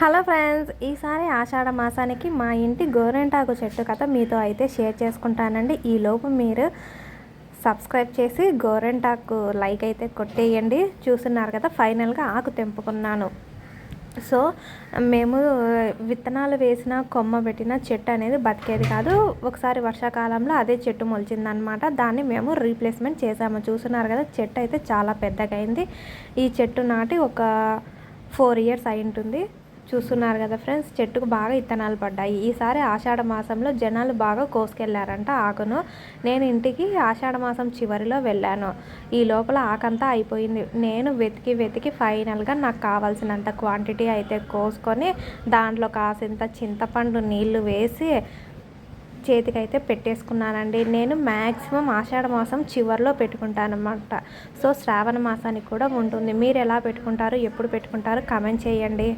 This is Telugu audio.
హలో ఫ్రెండ్స్ ఈసారి ఆషాఢ మాసానికి మా ఇంటి గోరెంటాకు చెట్టు కథ మీతో అయితే షేర్ చేసుకుంటానండి. ఈలోపు మీరు సబ్స్క్రైబ్ చేసి గోరెంటాకు లైక్ అయితే కొట్టేయండి. చూస్తున్నారు కదా ఫైనల్గా ఆకు తెంపుకున్నాను. సో మేము విత్తనాలు వేసిన కొమ్మ పెట్టిన చెట్టు అనేది బతికేది కాదు. ఒకసారి వర్షాకాలంలో అదే చెట్టు మొలిచిందనమాట. దాన్ని మేము రీప్లేస్మెంట్ చేసాము చూస్తున్నారు కదా చెట్టు అయితే చాలా పెద్దగా అయింది. ఈ చెట్టు నాటి ఒక ఫోర్ ఇయర్స్ అయి ఉంటుంది. చూస్తున్నారు కదా ఫ్రెండ్స్ చెట్టుకు బాగా ఇత్తనాలు పడ్డాయి. ఈసారి ఆషాఢ మాసంలో జనాలు బాగా కోసుకెళ్ళారంట ఆకును. నేను ఇంటికి ఆషాఢ మాసం చివరిలో వెళ్ళాను. ఈ లోపల ఆకంతా అయిపోయింది. నేను వెతికి వెతికి ఫైనల్గా నాకు కావాల్సినంత క్వాంటిటీ అయితే కోసుకొని దాంట్లో కాసింత చింతపండు నీళ్ళు వేసి చేతికైతే పెట్టేసుకున్నానండి. నేను మ్యాక్సిమం ఆషాఢ మాసం చివరిలో పెట్టుకుంటానమాట సో శ్రావణ మాసానికి కూడా ఉంటుంది. మీరు ఎలా పెట్టుకుంటారు? ఎప్పుడు పెట్టుకుంటారు? కమెంట్ చేయండి.